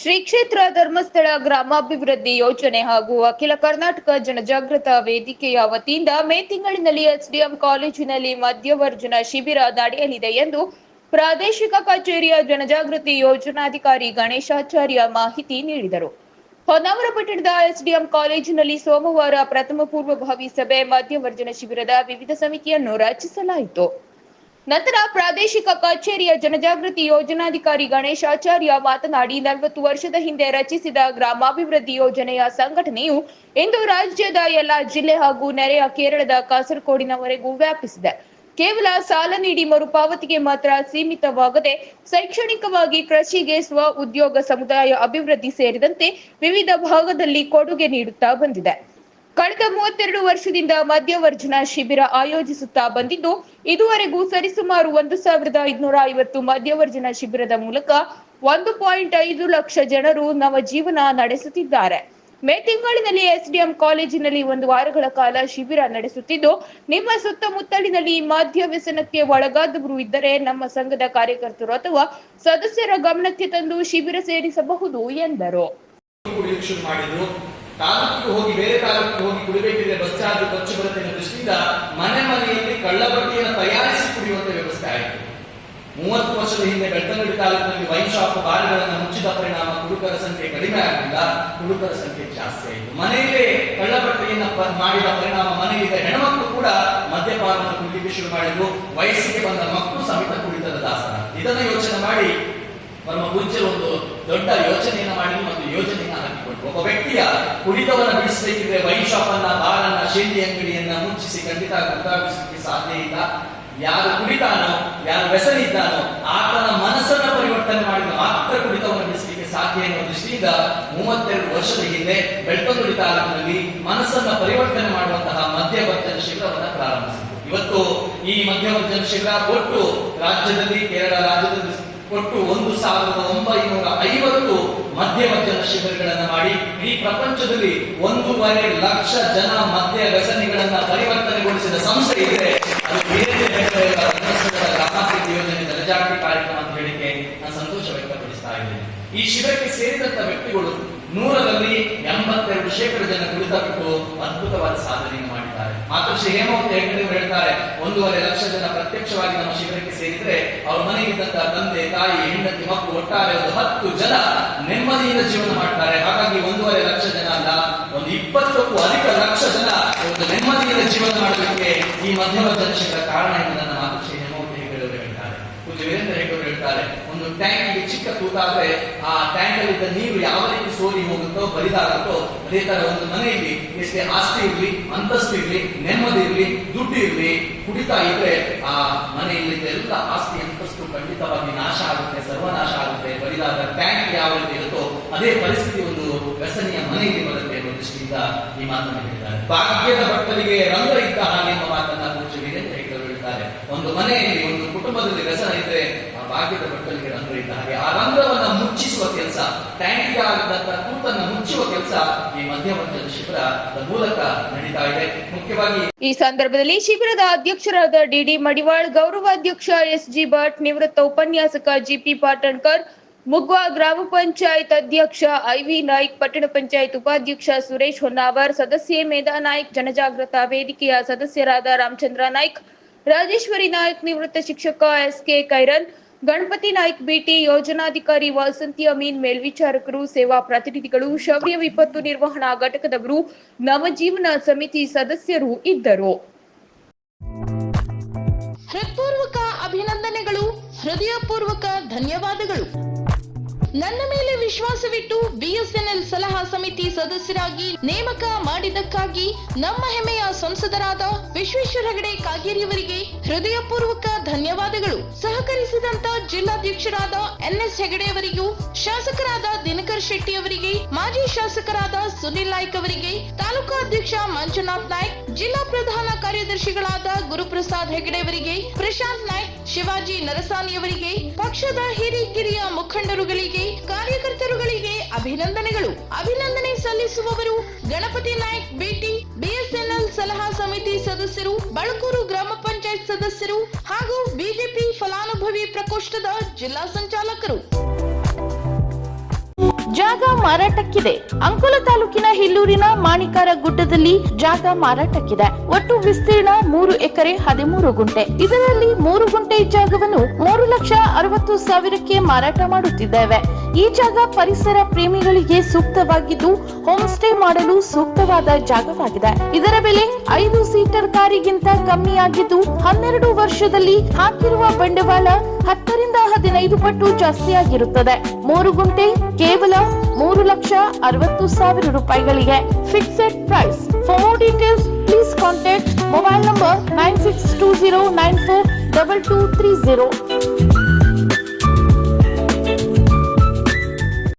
ಶ್ರೀ ಕ್ಷೇತ್ರ ಧರ್ಮಸ್ಥಳ ಗ್ರಾಮಾಭಿವೃದ್ಧಿ ಯೋಜನೆ ಹಾಗೂ ಅಖಿಲ ಕರ್ನಾಟಕ ಜನಜಾಗೃತ ವೇದಿಕೆಯ ವತಿಯಿಂದ ಮೇ ತಿಂಗಳಿನಲ್ಲಿ ಎಚ್ಡಿಎಂ ಕಾಲೇಜಿನಲ್ಲಿ ಮಧ್ಯವರ್ಜನ ಶಿಬಿರ ನಡೆಯಲಿದೆ ಎಂದು ಪ್ರಾದೇಶಿಕ ಕಚೇರಿಯ ಜನಜಾಗೃತಿ ಯೋಜನಾಧಿಕಾರಿ ಗಣೇಶಾಚಾರ್ಯ ಮಾಹಿತಿ ನೀಡಿದರು. ಹೊನ್ನಾವರ ಪಟ್ಟಣದ ಎಸ್ಡಿಎಂ ಕಾಲೇಜಿನಲ್ಲಿ ಸೋಮವಾರ ಪ್ರಥಮ ಪೂರ್ವಭಾವಿ ಸಭೆ ಮಧ್ಯವರ್ಜನ ಶಿಬಿರದ ವಿವಿಧ ಸಮಿತಿಯನ್ನು ರಚಿಸಲಾಯಿತು. ನಂತರ ಪ್ರಾದೇಶಿಕ ಕಚೇರಿಯ ಜನಜಾಗೃತಿ ಯೋಜನಾಧಿಕಾರಿ ಗಣೇಶಾಚಾರ್ಯ ಮಾತನಾಡಿ, ನಲವತ್ತು ವರ್ಷದ ಹಿಂದೆ ರಚಿಸಿದ ಗ್ರಾಮಾಭಿವೃದ್ಧಿ ಯೋಜನೆಯ ಸಂಘಟನೆಯು ಇಂದು ರಾಜ್ಯದ ಎಲ್ಲ ಜಿಲ್ಲೆ ಹಾಗೂ ನೆರೆಯ ಕೇರಳದ ಕಾಸರಗೋಡಿನವರೆಗೂ ವ್ಯಾಪಿಸಿದೆ. ಕೇವಲ ಸಾಲ ನೀಡಿ ಮರುಪಾವತಿಗೆ ಮಾತ್ರ ಸೀಮಿತವಾಗದೆ, ಶೈಕ್ಷಣಿಕವಾಗಿ ಕೃಷಿಗೆ ಸ್ವ ಉದ್ಯೋಗ ಸಮುದಾಯ ಅಭಿವೃದ್ಧಿ ಸೇರಿದಂತೆ ವಿವಿಧ ಭಾಗದಲ್ಲಿ ಕೊಡುಗೆ ನೀಡುತ್ತಾ ಬಂದಿದೆ. ಕಳೆದ ಮೂವತ್ತೆರಡು ವರ್ಷದಿಂದ ಮದ್ಯವರ್ಜನ ಶಿಬಿರ ಆಯೋಜಿಸುತ್ತಾ ಬಂದಿದ್ದು, ಇದುವರೆಗೂ ಸರಿಸುಮಾರು ಒಂದು ಸಾವಿರದ ಐದುನೂರ ಐವತ್ತು ಮಧ್ಯವರ್ಜನ ಶಿಬಿರದ ಮೂಲಕ ಒಂದು ಪಾಯಿಂಟ್ ಐದು ಲಕ್ಷ ಜನರು ನವ ಜೀವನ ನಡೆಸುತ್ತಿದ್ದಾರೆ. ಮೇ ತಿಂಗಳಿನಲ್ಲಿ ಎಸ್ಡಿಎಂ ಕಾಲೇಜಿನಲ್ಲಿ ಒಂದು ವಾರಗಳ ಕಾಲ ಶಿಬಿರ ನಡೆಸುತ್ತಿದ್ದು, ನಿಮ್ಮ ಸುತ್ತಮುತ್ತಲಿನಲ್ಲಿ ಮಾಧ್ಯ ವ್ಯಸನಕ್ಕೆ ಒಳಗಾದವರು ಇದ್ದರೆ ನಮ್ಮ ಸಂಘದ ಕಾರ್ಯಕರ್ತರು ಅಥವಾ ಸದಸ್ಯರ ಗಮನಕ್ಕೆ ತಂದು ಶಿಬಿರ ಸೇರಿಸಬಹುದು ಎಂದರು. ತಾಲೂಕಿಗೆ ಹೋಗಿ ಬೇರೆ ತಾಲೂಕಿಗೆ ಹೋಗಿ ಕುಡಿಬೇಕಿದ್ರೆ ಬಸ್ ಚಾರ್ಜ್ ಖರ್ಚು ಬರುತ್ತೆ ಅನ್ನೋ ದೃಷ್ಟಿಯಿಂದ ಮನೆ ಮನೆಯಲ್ಲಿ ಕಳ್ಳಬಟ್ಟಿಯನ್ನು ತಯಾರಿಸಿ ಕುಡಿಯುವಂತ ವ್ಯವಸ್ಥೆ ಆಯಿತು. ಮೂವತ್ತು ವರ್ಷದ ಹಿಂದೆ ಬೆಳ್ತಂಗಡಿ ತಾಲೂಕಿನಲ್ಲಿ ವೈನ್ ಶಾಪ್ ಬಾರ್ಗಳನ್ನು ಮುಚ್ಚಿದ ಪರಿಣಾಮ ಕುಡುಕರ ಸಂಖ್ಯೆ ಕಡಿಮೆ ಆಗಲಿಲ್ಲ ಕುಡುಕರ ಸಂಖ್ಯೆ ಜಾಸ್ತಿ ಆಯಿತು. ಮನೆಯಲ್ಲೇ ಕಳ್ಳಬಟ್ಟೆಯನ್ನು ಮಾಡಿದ ಪರಿಣಾಮ ಮನೆಯಲ್ಲಿದ್ದ ಹೆಣ್ಮಕ್ಳು ಕೂಡ ಮದ್ಯಪಾನವನ್ನು ಕುಡಿಲಿಕ್ಕೆ ಶುರು ಮಾಡಿದ್ರು. ವಯಸ್ಸಿಗೆ ಬಂದ ಮಕ್ಕಳು ಸಮೇತ ಕುಡಿತದ ದಾಸನ ಇದನ್ನ ಯೋಚನೆ ಮಾಡಿ ಪರಮ ಪೂಜ್ಯರು ಒಂದು ದೊಡ್ಡ ಯೋಚನೆಯನ್ನು ಮಾಡಿ ಮತ್ತು ಯೋಜನೆಯನ್ನು ಒಬ್ಬ ವ್ಯಕ್ತಿಯ ಕುಡಿತವನ್ನು ಬಿಡಿಸಬೇಕಿದ್ರೆ ವೈನ್ ಶಾಪ್ ಅನ್ನ ಬಾರ್ ಅನ್ನ ಶೇಂದಿ ಅಂಗಡಿಯನ್ನ ಮುಚ್ಚಿಸಿ ಖಂಡಿತ ಗುಂಡಾಗಿಸಲಿಕ್ಕೆ ಸಾಧ್ಯ ಇಲ್ಲ. ಯಾರು ಕುಡಿತಾನೋ, ಯಾರು ವ್ಯಸನಿದ್ದಾನೋ, ಆತನ ಮನಸ್ಸನ್ನ ಪರಿವರ್ತನೆ ಮಾಡಿದ ಮಾತ್ರ ಕುಡಿತವನ್ನು ಬಿಡಿಸಲಿಕ್ಕೆ ಸಾಧ್ಯ ಎನ್ನುವ ದೃಷ್ಟಿಯಿಂದ ಮೂವತ್ತೆರಡು ವರ್ಷದ ಹಿಂದೆ ಬೆಳ್ತಂಗುಡಿ ತಾಲೂಕಿನಲ್ಲಿ ಮನಸ್ಸನ್ನ ಪರಿವರ್ತನೆ ಮಾಡುವಂತಹ ಮಧ್ಯವರ್ತನ ಶಿಬಿರವನ್ನ ಪ್ರಾರಂಭಿಸಿದ್ರು. ಇವತ್ತು ಈ ಮಧ್ಯವರ್ಜನ ಶಿಬಿರ ಒಟ್ಟು ರಾಜ್ಯದಲ್ಲಿ, ಕೇರಳ ರಾಜ್ಯದಲ್ಲಿ ಒಟ್ಟು ಒಂದು ಸಾವಿರದ ಒಂಬೈನೂರ ಐವತ್ತು ಮದ್ಯವರ್ಜನ ಶಿಬಿರಗಳನ್ನು ಮಾಡಿ ಈ ಪ್ರಪಂಚದಲ್ಲಿ ಒಂದೂವರೆ ಲಕ್ಷ ಜನ ಮದ್ಯ ವ್ಯಸನಿಗಳನ್ನ ಪರಿವರ್ತನೆಗೊಳಿಸಿದ ಸಂಸ್ಥೆ ಇದೆ. ಅದು ಬೇರೆ ಗ್ರಾಮಾಭಿವೃದ್ಧಿ ಯೋಜನೆ ಜನಜಾಗೃತಿ ಕಾರ್ಯಕ್ರಮ ಅಂತ ಹೇಳಿಕೆ ನಾನು ಸಂತೋಷ ವ್ಯಕ್ತಪಡಿಸ್ತಾ ಇದ್ದೇನೆ. ಈ ಶಿಬಿರಕ್ಕೆ ಸೇರಿದಂತ ವ್ಯಕ್ತಿಗಳು ನೂರರಲ್ಲಿ ಎಂಬತ್ತೆರಡು ಶೇಕಡ ಜನ ಕುಳಿತ ಬಿಟ್ಟು ಅದ್ಭುತವಾದ ಸಾಧನೆಯನ್ನು ಮಾಡಿದ್ದಾರೆ. ಮಾತೃಶ್ರೀ ಹೇಮಾವತಿ ಹೆಗ್ಗಡೆ ಅವರು ಹೇಳ್ತಾರೆ, ಒಂದೂವರೆ ಲಕ್ಷ ಜನ ಪ್ರತ್ಯಕ್ಷವಾಗಿ ನಮ್ಮ ಶಿಬಿರಕ್ಕೆ ಸೇರಿದ್ರೆ ಅವ್ರ ಮನೆಗಿದ್ದಂತಹ ತಂದೆ, ತಾಯಿ, ಹೆಂಡತಿ, ಮಕ್ಕಳು ಒಟ್ಟಾರೆ ಒಂದು ಹತ್ತು ಜನ ನೆಮ್ಮದಿಯಿಂದ ಜೀವನ ಮಾಡ್ತಾರೆ. ಹಾಗಾಗಿ ಒಂದೂವರೆ ಲಕ್ಷ ಜನ ಅಲ್ಲ, ಒಂದು ಇಪ್ಪತ್ತಕ್ಕೂ ಅಧಿಕ ಲಕ್ಷ ಜನ ಒಂದು ನೆಮ್ಮದಿಯಿಂದ ಜೀವನ ಮಾಡಲಿಕ್ಕೆ ಈ ಮಧ್ಯಮ ಕಾರಣ ಎಂದು ನನ್ನ ಮಾತೃಶ್ರೀ ಹೇಮಾವತಿ ಹೆಗ್ಗಡೆ ಅವರು ಹೇಳ್ತಾರೆ ಪೂಜ್ಯ ವೀರೇಂದ್ರ ಹೆಗ್ಗಡೆ ಅವರು ಹೇಳ್ತಾರೆ ಒಂದು ಟ್ಯಾಂಕ್ ಚಿಕ್ಕ ತೂತಾದ್ರೆ ಆ ಟ್ಯಾಂಕ್ ಅಲ್ಲಿ ನೀರು ಯಾವ ರೀತಿ ಸೋರಿ ಹೋಗುತ್ತೋ, ಬರಿದಾಗುತ್ತೋ, ಅದೇ ತರ ಒಂದು ಮನೆಯಲ್ಲಿ ಎಷ್ಟೇ ಆಸ್ತಿ ಇರಲಿ, ಅಂತಸ್ತು ಇರಲಿ, ನೆಮ್ಮದಿ ಇರಲಿ, ದುಡ್ಡು ಇರಲಿ, ಕುಡಿತಾ ಇದ್ರೆ ಆ ಮನೆಯಲ್ಲಿ ಎಲ್ಲ ಆಸ್ತಿ ಅಂತಸ್ತು ಖಂಡಿತವಾಗಿ ನಾಶ ಆಗುತ್ತೆ, ಸರ್ವನಾಶ ಆಗುತ್ತೆ. ಬರಿದಾದ ಟ್ಯಾಂಕ್ ಯಾವ ರೀತಿ ಇರುತ್ತೋ, ಅದೇ ಪರಿಸ್ಥಿತಿ ಒಂದು ವ್ಯಸನಿಯ ಮನೆಯಲ್ಲಿ ಬರುತ್ತೆ ಅನ್ನೋ ದೃಷ್ಟಿಯಿಂದ ಈ ಮಾತನ್ನು ಹೇಳಿದ್ದಾರೆ. ಭಾಗ್ಯದ ಭಕ್ತರಿಗೆ ರಂಗ ಇದ್ದ ಹಾಗೆ ಎಂಬ ಮಾತನ್ನ ಪೂಜ್ಯ ಅಂತ ಹೇಳ್ತಾರೆ ಒಂದು ಮನೆಯಲ್ಲಿ ಕುಟುಂಬದಲ್ಲಿ ವ್ಯಸನ ಇದ್ರೆ ಆ ಭಾಗ್ಯದ ಬಟ್ಟಲಿಗೆ ರಂಗ ಇದ್ದ ಹಾಗೆ ಆ ರಂಗವನ್ನ ಮುಚ್ಚಿಸುವ ಕೆಲಸ ಟ್ಯಾಂಕಿಗೆ ಆಗದಂತ ಕೂತನ್ನು ಮುಚ್ಚುವ ಕೆಲಸ ಈ ಮಧ್ಯವರ್ಜನ ಶಿಬಿರದ ಮೂಲಕ ನಡೀತಾ ಇದೆ. ಮುಖ್ಯವಾಗಿ ಈ ಸಂದರ್ಭದಲ್ಲಿ ಶಿಬಿರದ ಅಧ್ಯಕ್ಷರಾದ ಡಿಡಿ ಮಡಿವಾಳ್ ಗೌರವಾಧ್ಯಕ್ಷ ಎಸ್ ಜಿ ಭಟ್, ನಿವೃತ್ತ ಉಪನ್ಯಾಸಕ ಜಿಪಿ ಪಾಟಣ್ಕರ್, ಮುಗ್ವಾ ಗ್ರಾಮ ಪಂಚಾಯತ್ ಅಧ್ಯಕ್ಷ ಐವಿ ನಾಯ್ಕ್, ಪಟ್ಟಣ ಪಂಚಾಯತ್ ಉಪಾಧ್ಯಕ್ಷ ಸುರೇಶ್ ಹೊನ್ನಾವರ್, ಸದಸ್ಯೆ ಮೇಧಾ ನಾಯ್ಕ್ ಜನಜಾಗೃತ ವೇದಿಕೆಯ ಸದಸ್ಯರಾದ ರಾಮಚಂದ್ರ ನಾಯ್ಕ್ ರಾಜೇಶ್ವರಿ ನಾಯಕ್ ನಿವೃತ್ತ ಶಿಕ್ಷಕ S K Kairan, Ganapati Naik B T ಯೋಜನಾಧಿಕಾರಿ ವಾಸಂತಿ ಅಮೀನ್, ಮೇಲ್ವಿಚಾರಕರು, ಸೇವಾ ಪ್ರತಿನಿಧಿಗಳು, ಶೌರ್ಯ ವಿಪತ್ತು ನಿರ್ವಹಣಾ ಘಟಕದವರು, ನವಜೀವನ ಸಮಿತಿ ಸದಸ್ಯರು ಇದ್ದರು. ಹೃತ್ಪೂರ್ವಕ ಅಭಿನಂದನೆಗಳು, ಹೃದಯಪೂರ್ವಕ ಧನ್ಯವಾದಗಳು. ನನ್ನ ಮೇಲೆ ವಿಶ್ವಾಸವಿಟ್ಟು ಬಿಎಸ್ಎನ್ಎಲ್ ಸಲಹಾ ಸಮಿತಿ ಸದಸ್ಯರಾಗಿ ನೇಮಕ ಮಾಡಿದ್ದಕ್ಕಾಗಿ ನಮ್ಮ ಹೆಮ್ಮೆಯ ಸಂಸದರಾದ ವಿಶ್ವೇಶ್ವರ ಹೆಗಡೆ ಕಾಗೇರಿಯವರಿಗೆ ಹೃದಯಪೂರ್ವಕ ಧನ್ಯವಾದಗಳು. ಸಹಕರಿಸಿದಂತ ಜಿಲ್ಲಾಧ್ಯಕ್ಷರಾದ ಎನ್ಎಸ್ ಹೆಗಡೆಯವರಿಗೂ ಶಾಸಕರಾದ ದಿನಕರ್ ಶೆಟ್ಟಿ ಅವರಿಗೆ, ಮಾಜಿ ಶಾಸಕರಾದ ಸುನಿಲ್ ನಾಯ್ಕ್ ಅವರಿಗೆ, ತಾಲೂಕಾ ಅಧ್ಯಕ್ಷ ಮಂಜುನಾಥ್ ನಾಯ್ಕ್, ಜಿಲ್ಲಾ ಪ್ರಧಾನ ಕಾರ್ಯದರ್ಶಿಗಳಾದ ಗುರುಪ್ರಸಾದ್ ಹೆಗಡೆಯವರಿಗೆ ಪ್ರಶಾಂತ್ ನಾಯ್ಕ್, ಶಿವಾಜಿ ನರಸಾನಿಯವರಿಗೆ ಪಕ್ಷದ ಹಿರಿಕಿರಿಯ ಮುಖಂಡರುಗಳಿಗೆ ಕಾರ್ಯಕರ್ತರುಗಳಿಗೆ ಅಭಿನಂದನೆಗಳು. ಅಭಿನಂದನೆ ಸಲ್ಲಿಸುವವರು ಗಣಪತಿ ನಾಯ್ಕ್ ಭೇಟಿ, ಬಿಎಸ್ಎನ್ಎಲ್ ಸಲಹಾ ಸಮಿತಿ ಸದಸ್ಯರು, ಬಳಕೂರು ಗ್ರಾಮ ಪಂಚಾಯತ್ ಸದಸ್ಯರು ಹಾಗೂ ಬಿಜೆಪಿ ಫಲಾನುಭವಿ ಪ್ರಕೋಷ್ಠದ ಜಿಲ್ಲಾ ಸಂಚಾಲಕರು. ಜಾಗ ಮಾರಾಟಕ್ಕಿದೆ. ಅಂಕೋಲ ತಾಲೂಕಿನ ಹಿಲ್ಲೂರಿನ ಮಾಣಿಕಾರ ಗುಡ್ಡದಲ್ಲಿ ಜಾಗ ಮಾರಾಟಕ್ಕಿದೆ. ಒಟ್ಟು ವಿಸ್ತೀರ್ಣ ಮೂರು ಎಕರೆ ಹದಿಮೂರು ಗುಂಟೆ. ಇದರಲ್ಲಿ ಮೂರು ಗುಂಟೆ ಜಾಗವನ್ನು ಮೂರು ಲಕ್ಷ ಅರವತ್ತು ಸಾವಿರಕ್ಕೆ ಮಾರಾಟ ಮಾಡುತ್ತಿದ್ದೇವೆ. ಈ ಜಾಗ ಪರಿಸರ ಪ್ರೇಮಿಗಳಿಗೆ ಸೂಕ್ತವಾಗಿದ್ದು ಹೋಮ್ ಸ್ಟೇ ಮಾಡಲು ಸೂಕ್ತವಾದ ಜಾಗವಾಗಿದೆ. ಇದರ ಬೆಲೆ ಐದು ಸೀಟರ್ ಕಾರಿಗಿಂತ ಕಮ್ಮಿಯಾಗಿದ್ದು ಹನ್ನೆರಡು ವರ್ಷದಲ್ಲಿ ಹಾಕಿರುವ ಬಂಡವಾಳ ಹತ್ತರಿಂದ ಹದಿನೈದು ಪಟ್ಟು ಜಾಸ್ತಿಯಾಗಿರುತ್ತದೆ. ಮೂರು ಗುಂಟೆ ಕೇವಲ ಮೂರು ಲಕ್ಷ ಅರವತ್ತು ಸಾವಿರ ರೂಪಾಯಿಗಳಿಗೆ fixed price. For more details please contact mobile number nine six two zero nine four double two three zero